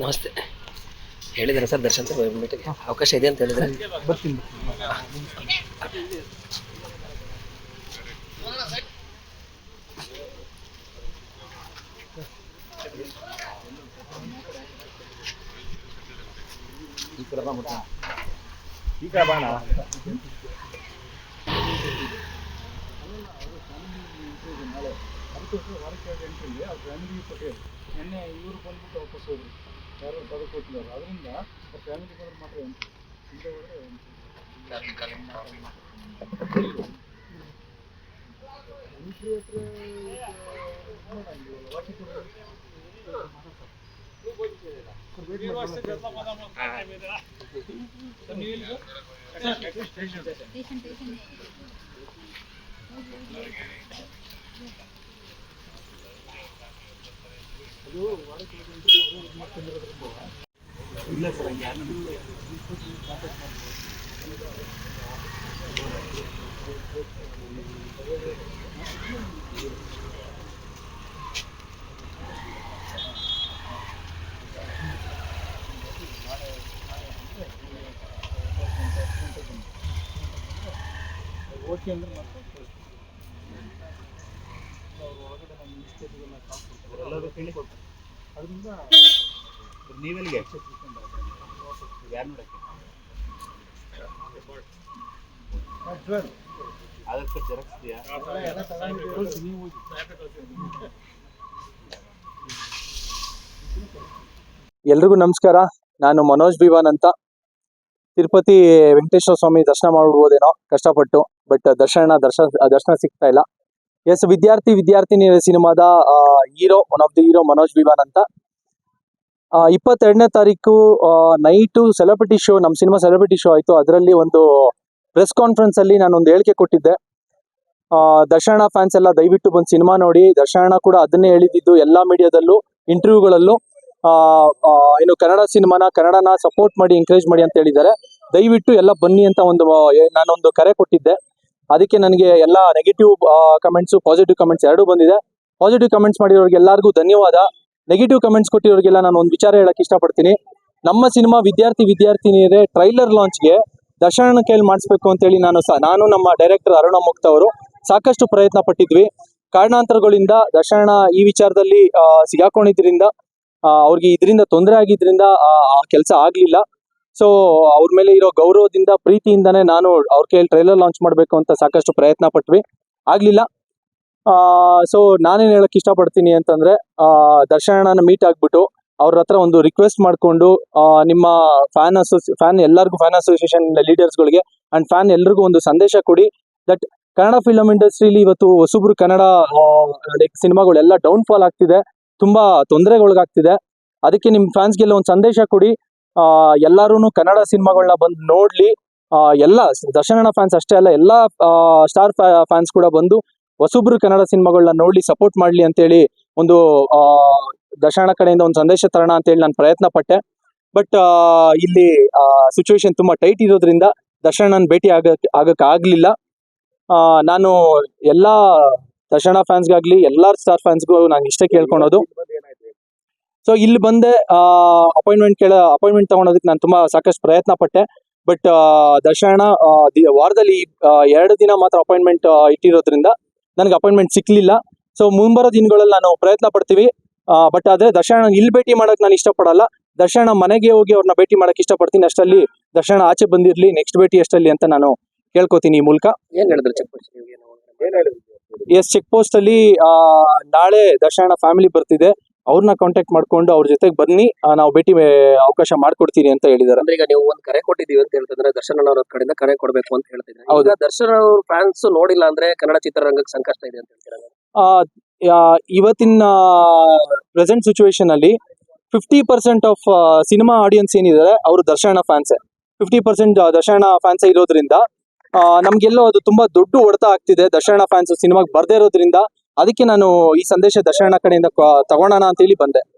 ನಮಸ್ತೆ ಹೇಳಿದ್ದಾರೆ sir Darshan sir ಮೀಟಿಗೆ ಅವಕಾಶ ಇದೆ ಅಂತ ಹೇಳಿದ್ರೆ. ಬರ್ತೀನಿ ಈ ಕಡೆ ಬಾಣ ನಿನ್ನೆ ಇವರು ಬಂದ್ಬಿಟ್ಟು ವಾಪಸ್ ಹೋದ್ರು. ಯಾರೋ ಬದುಕು ಕೊಟ್ಟಿದ್ದಾರೆ ಅದರಿಂದ ಫ್ಯಾಮಿಲಿ ಬಂದ್ರೆ ಮಾತ್ರ ಎಂಟ್ರಿ ಹಿಂದೆ ಹೋದ್ರೆ ಎಂಟ್ರಿ ಹತ್ರ ಇಲ್ಲ ಸರ್ ಯಾರು ಓಕೆ ಅಂದ್ರೆ ಮತ್ತೆ ಅವ್ರು ಒಳಗಡೆ ನಮ್ಮ ಮಿಸ್ಟೇಕ್ಗೆಲ್ಲ ಕಾಲ್ ಕೊಡ್ತಾರೆ ಎಲ್ರಿಗೂ ನಮಸ್ಕಾರ. ನಾನು ಮನೋಜ್ ಬಿವಾನ್ ಅಂತ. ತಿರುಪತಿ ವೆಂಕಟೇಶ್ವರ ಸ್ವಾಮಿ ದರ್ಶನ ಮಾಡ್ಬೋದೇನೋ ಕಷ್ಟಪಟ್ಟು ಬಟ್ ದರ್ಶನ ದರ್ಶನ ದರ್ಶನ ಸಿಗ್ತಾ ಇಲ್ಲ. ಎಸ್, ವಿದ್ಯಾರ್ಥಿ ವಿದ್ಯಾರ್ಥಿನಿ ಸಿನಿಮಾದ hero, one of the hero Manoj Bivan ಅಂತ. ಇಪ್ಪತ್ತೆರಡನೇ ತಾರೀಕು ನೈಟು ಸೆಲೆಬ್ರಿಟಿ ಶೋ ನಮ್ಮ ಸಿನಿಮಾ ಸೆಲೆಬ್ರಿಟಿ ಶೋ ಆಯಿತು. ಅದರಲ್ಲಿ ಒಂದು ಪ್ರೆಸ್ ಕಾನ್ಫರೆನ್ಸ್ ಅಲ್ಲಿ ನಾನು ಒಂದು ಹೇಳಿಕೆ ಕೊಟ್ಟಿದ್ದೆ. ದರ್ಶನ ಫ್ಯಾನ್ಸ್ ಎಲ್ಲ ದಯವಿಟ್ಟು ಬಂದು ಸಿನಿಮಾ ನೋಡಿ. ದರ್ಶನ ಕೂಡ ಅದನ್ನೇ ಹೇಳಿದ್ದು ಎಲ್ಲಾ ಮೀಡಿಯಾದಲ್ಲೂ, ಇಂಟರ್ವ್ಯೂಗಳಲ್ಲೂ. ಏನು ಕನ್ನಡ ಸಿನಿಮಾನ, ಕನ್ನಡನ ಸಪೋರ್ಟ್ ಮಾಡಿ ಎಂಕರೇಜ್ ಮಾಡಿ ಅಂತ ಹೇಳಿದ್ದಾರೆ. ದಯವಿಟ್ಟು ಎಲ್ಲ ಬನ್ನಿ ಅಂತ ಒಂದು ನಾನೊಂದು ಕರೆ ಕೊಟ್ಟಿದ್ದೆ. ಅದಕ್ಕೆ ನನಗೆ ಎಲ್ಲ ನೆಗೆಟಿವ್ ಕಮೆಂಟ್ಸು ಪಾಸಿಟಿವ್ ಕಮೆಂಟ್ಸ್ ಎರಡೂ ಬಂದಿದೆ. ಪಾಸಿಟಿವ್ ಕಮೆಂಟ್ಸ್ ಮಾಡಿರೋರಿಗೆ ಎಲ್ಲರಿಗೂ ಧನ್ಯವಾದ. ನೆಗೆಟಿವ್ ಕಮೆಂಟ್ಸ್ ಕೊಟ್ಟಿರೋರಿಗೆಲ್ಲ ನಾನು ಒಂದು ವಿಚಾರ ಹೇಳಕ್ಕೆ ಇಷ್ಟಪಡ್ತೀನಿ. ನಮ್ಮ ಸಿನಿಮಾ ವಿದ್ಯಾರ್ಥಿ, ವಿದ್ಯಾರ್ಥಿನಿಯರೇ ಟ್ರೈಲರ್ ಲಾಂಚ್ಗೆ ದರ್ಶನ ಕೈಲಿ ಮಾಡಿಸ್ಬೇಕು ಅಂತೇಳಿ ನಾನು ಸಹ ನಾನು ನಮ್ಮ ಡೈರೆಕ್ಟರ್ ಅರುಣ ಮುಕ್ತ ಅವರು ಸಾಕಷ್ಟು ಪ್ರಯತ್ನ ಪಟ್ಟಿದ್ವಿ. ಕಾರಣಾಂತರಗಳಿಂದ ದರ್ಶನ ಈ ವಿಚಾರದಲ್ಲಿ ಸಿಗಾಕೊಂಡಿದ್ರಿಂದ ಅವ್ರಿಗೆ ಇದರಿಂದ ತೊಂದರೆ ಆಗಿದ್ರಿಂದ ಆ, ಕೆಲಸ ಆಗ್ಲಿಲ್ಲ. ಸೊ ಅವ್ರ ಮೇಲೆ ಇರೋ ಗೌರವದಿಂದ ಪ್ರೀತಿಯಿಂದಾನೆ ನಾನು ಅವ್ರ ಕೈಯಲ್ಲಿ ಟ್ರೈಲರ್ ಲಾಂಚ್ ಮಾಡಬೇಕು ಅಂತ ಸಾಕಷ್ಟು ಪ್ರಯತ್ನ ಪಟ್ವಿ. ಆಗ್ಲಿಲ್ಲ. ಸೊ ನಾನೇನು ಹೇಳಕ್ ಇಷ್ಟಪಡ್ತೀನಿ ಅಂತಂದ್ರೆ ಆ, ದರ್ಶನನ ಮೀಟ್ ಆಗ್ಬಿಟ್ಟು ಅವ್ರ ಹತ್ರ ಒಂದು ರಿಕ್ವೆಸ್ಟ್ ಮಾಡಿಕೊಂಡು ನಿಮ್ಮ ಫ್ಯಾನ್ ಅಸೋಸಿ ಫ್ಯಾನ್ ಎಲ್ಲರಿಗೂ ಫ್ಯಾನ್ ಅಸೋಸಿಯೇಷನ್ ಲೀಡರ್ಸ್ಗಳಿಗೆ ಅಂಡ್ ಫ್ಯಾನ್ ಎಲ್ರಿಗೂ ಒಂದು ಸಂದೇಶ ಕೊಡಿ ದಟ್ ಕನ್ನಡ ಫಿಲಮ್ ಇಂಡಸ್ಟ್ರಿಲಿ ಇವತ್ತು ಹೊಸಬ್ರು ಕನ್ನಡ ಸಿನಿಮಾಗಳೆಲ್ಲ ಡೌನ್ ಫಾಲ್ ಆಗ್ತಿದೆ. ತುಂಬಾ ತೊಂದರೆಗೊಳಗಾಗ್ತಿದೆ. ಅದಕ್ಕೆ ನಿಮ್ಮ ಫ್ಯಾನ್ಸ್ಗೆಲ್ಲ ಒಂದು ಸಂದೇಶ ಕೊಡಿ. ಎಲ್ಲರೂ ಕನ್ನಡ ಸಿನಿಮಾಗಳನ್ನ ಬಂದು ನೋಡ್ಲಿ. ಆ, ಎಲ್ಲ ದರ್ಶನ ಫ್ಯಾನ್ಸ್ ಅಷ್ಟೇ ಅಲ್ಲ ಎಲ್ಲ ಸ್ಟಾರ್ ಫ್ಯಾನ್ಸ್ ಕೂಡ ಬಂದು ಹೊಸಬ್ರು ಕನ್ನಡ ಸಿನಿಮಾಗಳನ್ನ ನೋಡ್ಲಿ ಸಪೋರ್ಟ್ ಮಾಡ್ಲಿ ಅಂತೇಳಿ ಒಂದು ಆ, ದರ್ಶನ ಕಡೆಯಿಂದ ಒಂದು ಸಂದೇಶ ತರೋಣ ಅಂತೇಳಿ ನಾನು ಪ್ರಯತ್ನ ಪಟ್ಟೆ ಬಟ್ ಇಲ್ಲಿ ಸಿಚುವೇಶನ್ ತುಂಬಾ ಟೈಟ್ ಇರೋದ್ರಿಂದ ದರ್ಶನ ಭೇಟಿ ಆಗಕ್ಕೆ ಆಗಕ್ ಆಗ್ಲಿಲ್ಲ. ಆ, ನಾನು ಎಲ್ಲಾ ದರ್ಶನ ಫ್ಯಾನ್ಸ್ಗಾಗ್ಲಿ ಎಲ್ಲಾ ಸ್ಟಾರ್ ಫ್ಯಾನ್ಸ್ಗೂ ನಾನು ಇಷ್ಟೇ ಕೇಳ್ಕೊಳೋದು. ಸೊ ಇಲ್ಲಿ ಬಂದೆ ಅಪಾಯಿಂಟ್ಮೆಂಟ್ ಕೇಳ ಅಪಾಯಿಂಟ್ಮೆಂಟ್ ತಗೊಳೋದಕ್ಕೆ ನಾನು ತುಂಬಾ ಸಾಕಷ್ಟು ಪ್ರಯತ್ನ ಪಟ್ಟೆ. ಬಟ್ ದರ್ಶನ ಆ, ದಿ- ವಾರದಲ್ಲಿ ಎರಡು ದಿನ ಮಾತ್ರ ಅಪಾಯಿಂಟ್ಮೆಂಟ್ ಇಟ್ಟಿರೋದ್ರಿಂದ ನನಗೆ ಅಪಾಯಿಂಟ್ಮೆಂಟ್ ಸಿಕ್ಲಿಲ್ಲ. ಸೊ ಮುಂಬರೋ ದಿನಗಳಲ್ಲಿ ನಾನು ಪ್ರಯತ್ನ ಪಡ್ತೀವಿ. ಬಟ್ ಆದ್ರೆ ದರ್ಶನ ಇಲ್ಲಿ ಭೇಟಿ ಮಾಡಕ್ ನಾನು ಇಷ್ಟಪಡಲ್ಲ. ದರ್ಶನ ಮನೆಗೆ ಹೋಗಿ ಅವ್ರನ್ನ ಭೇಟಿ ಮಾಡಕ್ ಇಷ್ಟಪಡ್ತೀನಿ. ಅಷ್ಟಲ್ಲಿ ದರ್ಶನ ಆಚೆ ಬಂದಿರಲಿ ನೆಕ್ಸ್ಟ್ ಭೇಟಿ ಅಷ್ಟಲ್ಲಿ ಅಂತ ನಾನು ಕೇಳ್ಕೊತೀನಿ ಈ ಮೂಲಕ. ಏನ್ ಹೇಳಿದ್ರು ಚೆಕ್ ಎಸ್ ಚೆಕ್ ಪೋಸ್ಟ್ ಅಲ್ಲಿ ನಾಳೆ ದರ್ಶನ ಫ್ಯಾಮಿಲಿ ಬರ್ತಿದೆ. ಅವ್ರನ್ನ ಕಾಂಟ್ಯಾಕ್ಟ್ ಮಾಡ್ಕೊಂಡು ಅವ್ರ ಜೊತೆಗೆ ಬನ್ನಿ ಆ, ನಾವು ಭೇಟಿ ಮೇ- ಅವಕಾಶ ಮಾಡ್ಕೊಡ್ತೀನಿ ಅಂತ ಹೇಳಿದ್ದಾರೆ ಅಂದ್ರೆ ಈಗ ನೀವು ಒಂದ್ ಕರೆ ಕೊಟ್ಟಿದ್ದೀವಿ ಅಂತ ಹೇಳ್ತಂದ್ರೆ ದರ್ಶನ್ ಅವ್ರ ಕಡೆಯಿಂದ ಕರೆ ಕೊಡ್ಬೇಕು ಅಂತ ಹೇಳ್ತಿದ್ರೆ. ಹೌದು. ಈಗ ದರ್ಶನ್ ಅವ್ರ ಫ್ಯಾನ್ಸ್ ನೋಡಿಲ್ಲ ಅಂದ್ರೆ ಕನ್ನಡ ಚಿತ್ರರಂಗಕ್ಕೆ ಸಂಕಷ್ಟ ಇದೆ ಅಂತ ಹೇಳ್ತೀರಾ ಆ, ಯಾ- ಇವತ್ತಿನ ಪ್ರೆಸೆಂಟ್ ಸಿಚುವೇಶನ್ ಅಲ್ಲಿ fifty percent of cinema audience ಏನಿದ್ದಾರೆ ಅವರು Darshan fans fifty percent Darshan fans ಇರೋದ್ರಿಂದ ಆ, ನಮ್ಗೆಲ್ಲೋ ಅದು ತುಂಬಾ ದೊಡ್ಡ ಹೊಡೆತ ಆಗ್ತಿದೆ ದರ್ಶನ ಫ್ಯಾನ್ಸ್ ಸಿನಿಮಾಗೆ ಬರ್ದೇ ಇರೋದ್ರಿಂದ. ಅದಕ್ಕೆ ನಾನು ಈ ಸಂದೇಶ ದರ್ಶನ ಕಡೆಯಿಂದ ತಗೋಣ ಅಂತ ಹೇಳಿ ಬಂದೆ.